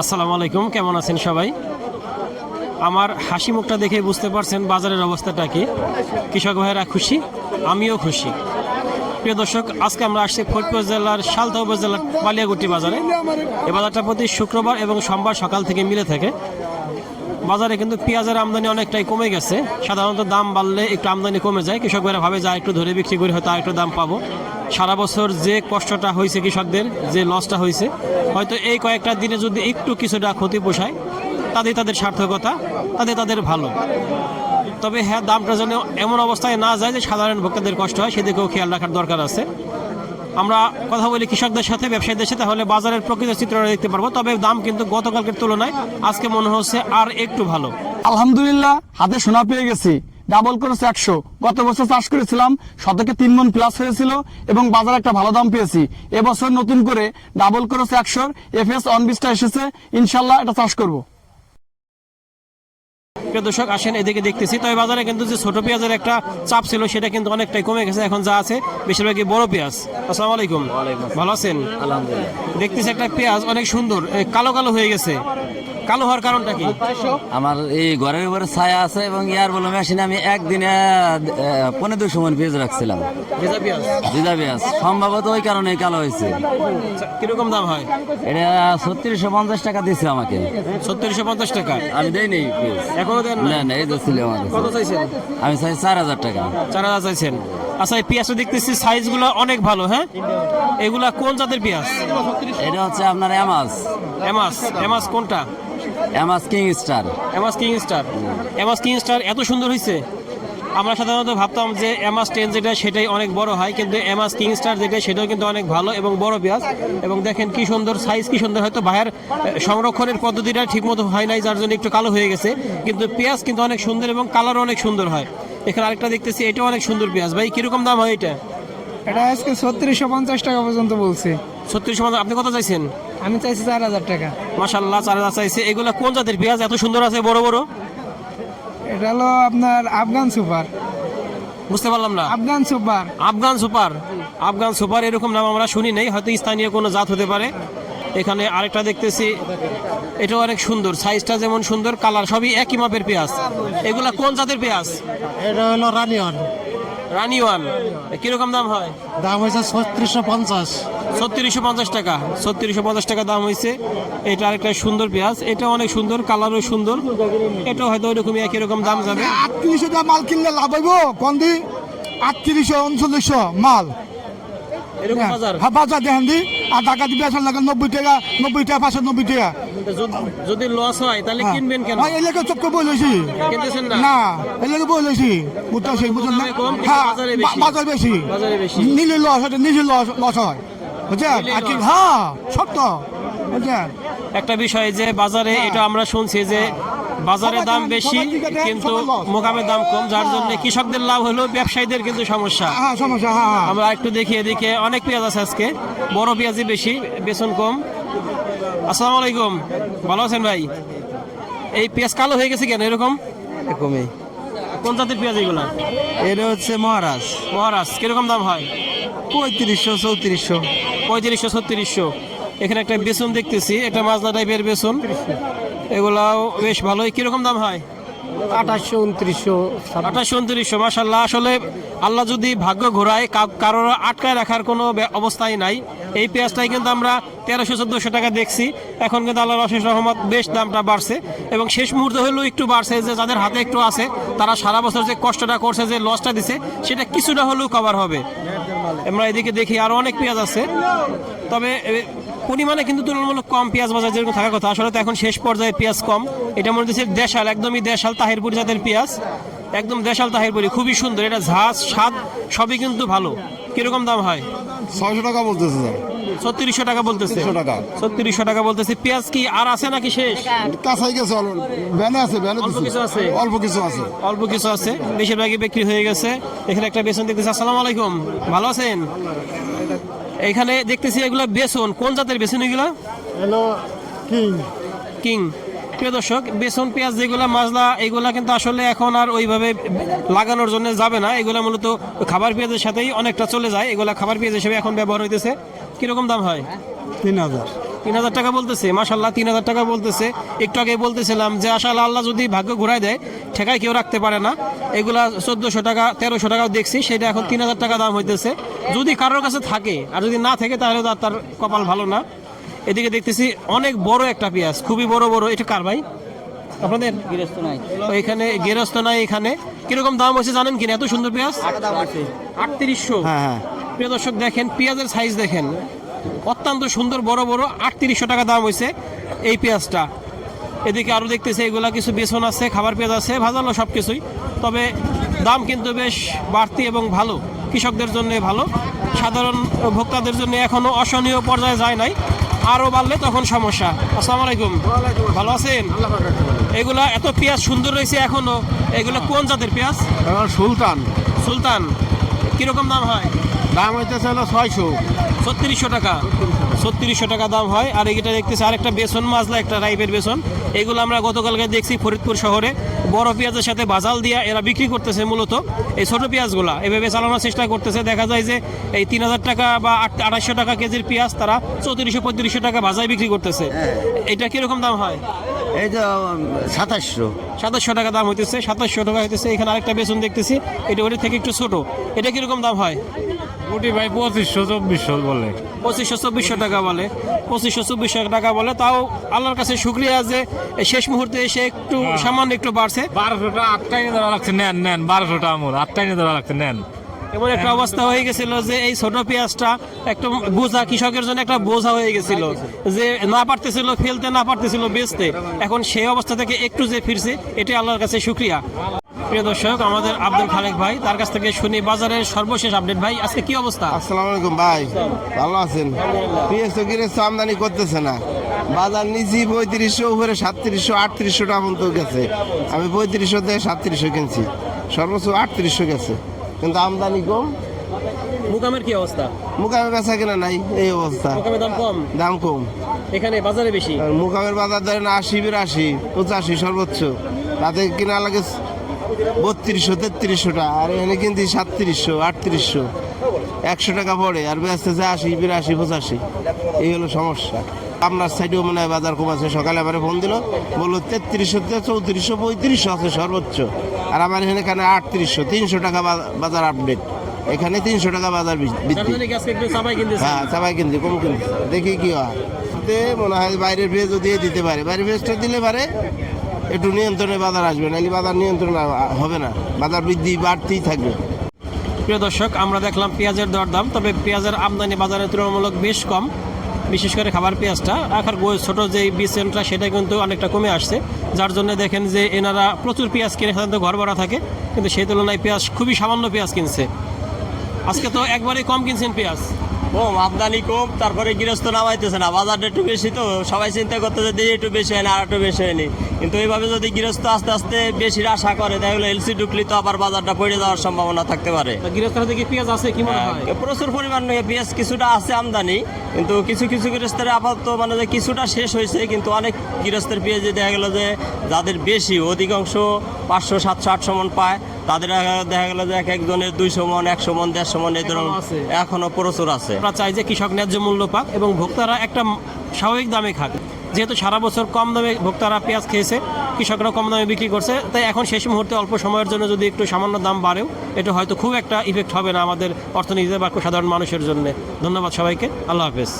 আসসালামু আলাইকুম, কেমন আছেন সবাই? আমার হাসি মুখটা দেখে বুঝতে পারছেন বাজারের অবস্থাটা কি। কৃষক ভাইয়েরা খুশি? আমিও খুশি। প্রিয় দর্শক, আজকে আমরা আসছি ফরিদপুর জেলার সালতা উপজেলার বালিয়াগুটি বাজারে। এ বাজারটা প্রতি শুক্রবার এবং সোমবার সকাল থেকে মিলে থাকে। বাজারে কিন্তু পেঁয়াজের আমদানি অনেকটাই কমে গেছে। সাধারণত দাম বাড়লে একটু আমদানি কমে যায়। কৃষক ভাইরা ভাবে, যা একটু ধরে বিক্রি করে হয়তো আর একটু দাম পাবো। সারা বছর যে কষ্টটা হয়েছে কৃষকদের, যে লসটা হয়েছে, হয়তো এই কয়েকটা দিনে যদি একটু কিছুটা ক্ষতি পোষায় তাদের তাদের সার্থকতা তাদের তাদের ভালো। তবে হ্যাঁ দামটা যেন এমন অবস্থায় না যায় যে সাধারণ ভোক্তাদের কষ্ট হয়, সেদিকেও খেয়াল রাখার দরকার আছে। আমরা কথা বলি কৃষকদের সাথে, ব্যবসায়ীদের সাথে, তাহলে বাজারের প্রকৃত চিত্রটা দেখতে পারব। তবে দাম কিন্তু গতকালকের তুলনায় আজকে মনে হচ্ছে আর একটু ভালো। আলহামদুলিল্লাহ, হাতে সোনা পেয়ে গেছি। ডাবল করেছে একশো। গত বছর চাষ করেছিলাম শতকে তিন মন প্লাস হয়েছিল এবং বাজারে একটা ভালো দাম পেয়েছি। এবছর নতুন করে ডাবল করেছে একশোর এফএস অন বিশটা এসেছে ইনশাল্লাহ এটা চাষ করব। প্রিয় দর্শক আসেন এদিকে দেখতেছি। তবে বাজারে কিন্তু যে ছোট পেঁয়াজের একটা চাপ ছিল সেটা কিন্তু অনেকটাই কমে গেছে। এখন যা আছে বেশিরভাগই বড় পেঁয়াজ। আসসালামু আলাইকুম। ভালো আছেন? আলহামদুলিল্লাহ। দেখতেছি একটা পেঁয়াজ অনেক সুন্দর কালো কালো হয়ে গেছে। কালো হওয়ার কারণটা কি? আমার এই ঘরের উপরে ছায়া আছে এবং ইয়ার বলে মেশিনে আমি একদিনে পনেরো দুশো মন পেঁয়াজ রাখছিলাম। ভেজা পেঁয়াজ? সম্ভবত ওই কারণে কালো হয়েছে। আচ্ছা, কীরকম দাম হয়? এটা ছত্রিশশো পঞ্চাশ টাকা দিচ্ছে আমাকে। সত্তরশো পঞ্চাশ টাকা? আমি দেই নেই এখনও দেন না না এই ছিল আমার কত চাইছেন? আমি চাই চার হাজার টাকা। চার হাজার চাইছেন। আচ্ছা এই পেঁয়াজটা দেখতেছি সাইজগুলো অনেক ভালো হ্যাঁ? এগুলা কোন জাতের পেঁয়াজ? এটা হচ্ছে আপনার এমাস এমাস এমাস কোনটা? এমাস কিং স্টার এমাস কিং স্টার এমাস কিং স্টার এত সুন্দর হয়েছে আমরা সাধারণত ভাবতাম যে এমাস টেন যেটা সেটাই অনেক বড় হয় কিন্তু এমাস কিং স্টার যেটা সেটাও কিন্তু অনেক ভালো এবং বড় পেঁয়াজ এবং দেখেন কি সুন্দর সাইজ কি সুন্দর হয়তো ভাইয়ের সংরক্ষণের পদ্ধতিটা ঠিকমতো হয় নাই যার জন্য একটু কালো হয়ে গেছে। কিন্তু পেঁয়াজ কিন্তু অনেক সুন্দর এবং কালারও অনেক সুন্দর হয়। এখানে আরেকটা দেখতেছি এটাও অনেক সুন্দর পেঁয়াজ। ভাই কীরকম দাম হয় এটা? এটা আজকে ছত্রিশশো পঞ্চাশ টাকা পর্যন্ত বলছে। ছত্রিশ আপনি কত চাইছেন? আমি চাইছি চার হাজার টাকা। মাসাল্লাহ চার হাজার চাইছে। এগুলা কোন জাতের পেঁয়াজ? এত সুন্দর আছে বড় বড়। এটা হলো আপনার আফগান সুপার। বুঝতে পারলাম না। Afghan super. Afghan super. Afghan super এরকম নাম আমরা শুনি নাই হয়তো স্থানীয় কোনো জাত হতে পারে। এখানে আরেকটা দেখতেছি এটাও অনেক সুন্দর সাইজটা যেমন সুন্দর কালার সবই একই মাপের পেঁয়াজ। এগুলা কোন জাতের পেঁয়াজ? এটা হলো রানিয়ন। রানি ওয়ান কীরকম দাম হয়? দাম হয়েছে ছত্রিশশো পঞ্চাশ। ছত্রিশশো পঞ্চাশ টাকা ছত্রিশশো পঞ্চাশ টাকা দাম হয়েছে। এটা আরেকটা সুন্দর পেঁয়াজ এটা অনেক সুন্দর কালারও সুন্দর। এটা হয়তো ওইরকমই একই রকম দাম যাবে। আটত্রিশশো টাকা মাল কিনলে লাভ হইব কন্দি আটত্রিশশো উনচল্লিশশো মাল। হ্যাঁ। বাজার? দেখেন দি আর টাকা দিবে আসলে লাগে নব্বই টাকা নব্বই টাকা পাঁচশো নব্বই টাকা। যদি- লস হয় তাহলে কিনবেন কেন? হ্যাঁ এলাকা চক্কর না? এলাকা বুঝতেছি বুঝলেন না? হ্যাঁ। বাজার বেশি। নিলে লস হয় নিজে লস লস হয়। বুঝছেন? আর কি। হ্যাঁ সত্য। বুঝছেন? একটা বিষয় যে বাজারে এটা আমরা শুনছি যে বাজারে দাম বেশি কিন্তু সবাই loss। মোকামে দাম কম যার জন্য কৃষকদের লাভ হলো ব্যবসায়ীদের কিন্তু সমস্যা। হ্যাঁ সমস্যা হ্যাঁ হ্যাঁ। আমরা একটু দেখি এদিকে অনেক পেঁয়াজ আছে আজকে বড় পেঁয়াজই বেশি বেতন কম। আসসালামু আলাইকুম ভালো আছেন ভাই? এই পেঁয়াজ কালো হয়ে গেছে কেন এরকম? এরকমই। কোন জাতের পেঁয়াজ এগুলা? এটা হচ্ছে মহারাজ। মহারাজ কীরকম দাম হয়? পঁয়ত্রিশশো চৌত্রিশশো। পঁয়ত্রিশশো ছত্রিশশো। এখানে একটা বেসন দেখতেছি এটা মাজনা টাইপের বেসন। এগুলাও বেশ ভালোই। কীরকম দাম হয়? আঠাশশো উনত্রিশশো আঠাশশো উনত্রিশশো মাসাল্লাহ আসলে আল্লাহ যদি ভাগ্য ঘোরায় কারোর আটকায় রাখার কোনো অবস্থাই নাই। এই পেঁয়াজটাই কিন্তু আমরা তেরোশো চোদ্দোশো টাকা দেখছি। এখন কিন্তু আল্লাহর অশেষ রহমত বেশ দামটা বাড়ছে। এবং শেষ মুহূর্তে হলেও একটু বাড়ছে যে যাদের হাতে একটু আছে তারা সারা বছর যে কষ্টটা করছে যে লসটা দিছে সেটা কিছুটা হলেও কভার হবে। আমরা এদিকে দেখি আরও অনেক পেঁয়াজ আছে। তবে পরিমাণে কিন্তু তুলনামূলক কম পেঁয়াজ বাজার যেরকম থাকার কথা। আসলে তো এখন শেষ পর্যায়ে পেঁয়াজ কম। এটা মনে হচ্ছে দেশাল একদমই দেশাল তাহিরপুরি জাতের পেঁয়াজ। একদম দেশাল তাহিরপুরি খুবই সুন্দর। এটা ঝাঁজ স্বাদ সবই কিন্তু ভালো। কীরকম দাম হয়? ছয়শো টাকা বলতেছে স্যার। ছত্রিশশো টাকা বলতেছে। টাকা। ছত্রিশশো টাকা বলতেছে। পেঁয়াজ কি আর আছে নাকি শেষ? কাছাই গেছে ভ্যানে আছে ভ্যানে অল্প কিছু আছে? অল্প কিছু আছে। অল্প কিছু আছে। বেশিরভাগই বিক্রি হয়ে গেছে। এখানে একটা বেসন দেখতেছি। আসসালামু আলাইকুম। ভালো আছেন? এখানে দেখতেছি এগুলো বেসন। কোন জাতের বেসন এগুলা? Hello king. কিং। প্রিয় দর্শক বেসন পেঁয়াজ যেগুলো মাজলা এগুলা কিন্তু আসলে এখন আর ওইভাবে লাগানোর জন্য যাবে না। এগুলা মূলত খাবার পেঁয়াজের সাথেই অনেকটা চলে যায়। এগুলা খাবার পেঁয়াজ হিসেবে এখন ব্যবহার হইতেছে। কীরকম দাম হয়? তিন হাজার। তিন হাজার টাকা বলতেছে মাসাল্লাহ তিন হাজার টাকা বলতেছে। একটু আগে বলতেছিলাম যে আসলে আল্লাহ যদি ভাগ্য ঘুরাই দেয় ঠেকায় কেউ রাখতে পারে না। এগুলা চোদ্দোশো টাকা তেরোশো টাকাও দেখছি সেটা এখন তিন হাজার টাকা দাম হইতেছে। যদি কারোর কাছে থাকে আর যদি না থাকে তাহলে তো আর তার কপাল ভালো না। এদিকে দেখতেছি অনেক বড় একটা পেঁয়াজ খুবই বড় বড়। এটা কার ভাই? আপনাদের? গৃহস্থ নাই। এখানে গেরস্ত নাই এখানে। কীরকম দাম হয়েছে জানেন কিনা? এত সুন্দর পেঁয়াজ? আটত্রিশশো। হ্যাঁ প্রিয় দর্শক দেখেন পেঁয়াজের সাইজ দেখেন। অত্যন্ত সুন্দর বড় বড় আটত্রিশশো টাকা দাম হয়েছে এই পেঁয়াজটা। এদিকে আরও দেখতেছে এগুলা কিছু বেসন আছে খাবার পেঁয়াজ আছে ভাজালো সব কিছুই তবে দাম কিন্তু বেশ বাড়তি এবং ভালো কৃষকদের জন্য ভালো। সাধারণ ভোক্তাদের জন্য এখনও অসহনীয় পর্যায়ে যায় নাই। আরও বাড়লে তখন সমস্যা। আসসালামু আলাইকুম। ভালো আছেন? এগুলা এত পেঁয়াজ সুন্দর রয়েছে এখনও এগুলো কোন জাতের পেঁয়াজ? সুলতান। সুলতান। কীরকম দাম হয়? দাম হইতেছে হলো ছয়শো। ছত্রিশশো টাকা। ছত্রিশশো টাকা দাম হয়। আর এইটা দেখতেছি আর একটা বেসন মাজলা একটা রাইপের বেসন। এগুলো আমরা গতকালকে দেখছি ফরিদপুর শহরে। বড় পেঁয়াজের সাথে বাজাল দিয়া এরা বিক্রি করতেছে মূলত। এই ছোট পেঁয়াজগুলা এভাবে চালানোর চেষ্টা করতেছে। দেখা যায় যে এই তিন হাজার টাকা বা আট আড়াইশো টাকা কেজির পেঁয়াজ তারা চৌত্রিশশো পঁয়ত্রিশশো টাকা বাজায় বিক্রি করতেছে। এটা কীরকম দাম হয়? এই তো সাতাশশো। সাতাশশো টাকা দাম হইতেছে সাতাশশো টাকা হইতেছে। এখানে আরেকটা বেসন দেখতেছি এটা ওটা থেকে একটু ছোট। এটা কীরকম দাম হয়? কোটি ভাই পঁচিশশো চব্বিশশো বলে। পঁচিশশো চব্বিশশো টাকা বলে। পঁচিশশো চব্বিশশো টাকা বলে। তাও আল্লাহর কাছে শুক্রিয়া যে শেষ মুহূর্তে এসে একটু সামান্য একটু বাড়ছে। বারোশোটা আটটাই নিয়ে ধরা লাগছে নেন নেন বারোশোটা আমুর আটটাই নিয়ে ধরা লাগছে নেন। এমন একটা অবস্থা হয়ে গেছিল যে এই ছোট পেঁয়াজটা একটু বোঝা কৃষকের জন্য একটা বোঝা হয়ে গেছিল যে না পারতেছিল, ফেলতে না পারতেছিল, বেচতে। এখন সেই অবস্থা থেকে একটু যে ফিরছে, এটাই আল্লাহর কাছে শুক্রিয়া। প্রিয় দর্শক, আমাদের আব্দুল খালেক ভাই তার কাছ থেকে শুনি বাজারের সর্বশেষ আপডেট। ভাই, আজকে কি অবস্থা? আসসালামু আলাইকুম ভাই, ভালো আছেন? তো আমদানি করতেছে না। বাজার নিচি পঁয়ত্রিশশো, উপরে সাতত্রিশশো, আটত্রিশশো টাকা পর্যন্ত গেছে। আমি পঁয়ত্রিশশো থেকে সাতত্রিশশো কিনছি। সর্বোচ্চ আটত্রিশশো গেছে। কিন্তু আমদানি কম। মুকামের কি অবস্থা? মুকামে বেচা কেনা নাই এই অবস্থা। মুকামের দাম কম? দাম কম। এখানে বাজারে বেশি? মুকামের বাজার ধরেন আশি বিরাশি পঁচাশি সর্বোচ্চ। তাতে কিনা লাগে বত্রিশশো তেত্রিশশো টাকা আর এখানে কিনছি সাতত্রিশশো আটত্রিশশো। একশো টাকা পড়ে আর বেচতেছে আশি বিরাশি পঁচাশি। এই হলো সমস্যা। আপনার সাইডেও মনে হয় বাজার কম আছে। সকালে আমার ফোন দিল বলল তেত্রিশশো চৌত্রিশশো পঁয়ত্রিশশো আছে সর্বোচ্চ। আর আমার এখানে এখানে আটত্রিশশো তিনশো টাকা বাজার আপডেট। এখানে তিনশো টাকা বাজার বৃদ্ধি। চাপাই হ্যাঁ সবাই কিনছি কম কিনছি। দেখি কি হয়। মনে হয় বাইরের ভেজও দিয়ে দিতে পারে বাইরের ভেজটা দিলে পারে একটু নিয়ন্ত্রণে বাজার আসবে নাহলে বাজার নিয়ন্ত্রণ হবে না। বাজার বৃদ্ধি বাড়তেই থাকবে। প্রিয় দর্শক আমরা দেখলাম পেঁয়াজের দরদাম তবে পেঁয়াজের আমদানি বাজারে তুলনামূলক বেশ কম। বিশেষ করে খাবার পেঁয়াজটা, আখার গো- ছোট যে বিসেন্টটা সেটা কিন্তু অনেকটা কমে আসছে। যার জন্য দেখেন যে এনারা প্রচুর পেঁয়াজ কিনে সাধারণত ঘর ভরা থাকে, কিন্তু সেই তুলনায় পেঁয়াজ খুবই সামান্য পেঁয়াজ কিনছে। আজকে তো একবারে কম কিনছেন পেঁয়াজ। কম আমদানি কম তারপরে গৃহস্থ নামাইতেছে না। বাজারটা একটু বেশি তো সবাই চিন্তা করতেছে দিয়ে একটু বেশি হয় না আর একটু বেশি হয়নি। কিন্তু এইভাবে যদি গৃহস্থ আস্তে আস্তে বেশির আশা করে তাহলে এলসি ঢুকলি তো আবার বাজারটা পড়ে যাওয়ার সম্ভাবনা থাকতে পারে। গৃহস্থের দিকে পেঁয়াজ আছে কি মনে হয়? প্রচুর পরিমাণ পেঁয়াজ কিছুটা আছে আমদানি কিন্তু কিছু কিছু গৃহস্থের আপাতত মানে যে কিছুটা শেষ হয়েছে কিন্তু অনেক গৃহস্থের পেঁয়াজে দেখা গেল যে যাদের বেশি অধিকাংশ পাঁচশো সাতশো আটশো মন পায়। তাদের দেখা গেল যে এক একজনের দুইশো মন একশো মন দেড়শো মন এই ধরনের এখনও প্রচুর আছে। আমরা চাই যে কৃষক ন্যায্য মূল্য পাক এবং ভোক্তারা একটা স্বাভাবিক দামে খাক। যেহেতু সারা বছর কম দামে ভোক্তারা পেঁয়াজ খেয়েছে কৃষকরা কম দামে বিক্রি করছে তাই এখন শেষ মুহূর্তে অল্প সময়ের জন্য যদি একটু সামান্য দাম বাড়েও এটা হয়তো খুব একটা ইফেক্ট হবে না আমাদের অর্থনীতিতে বা সাধারণ মানুষের জন্য। ধন্যবাদ সবাইকে। আল্লাহ হাফেজ।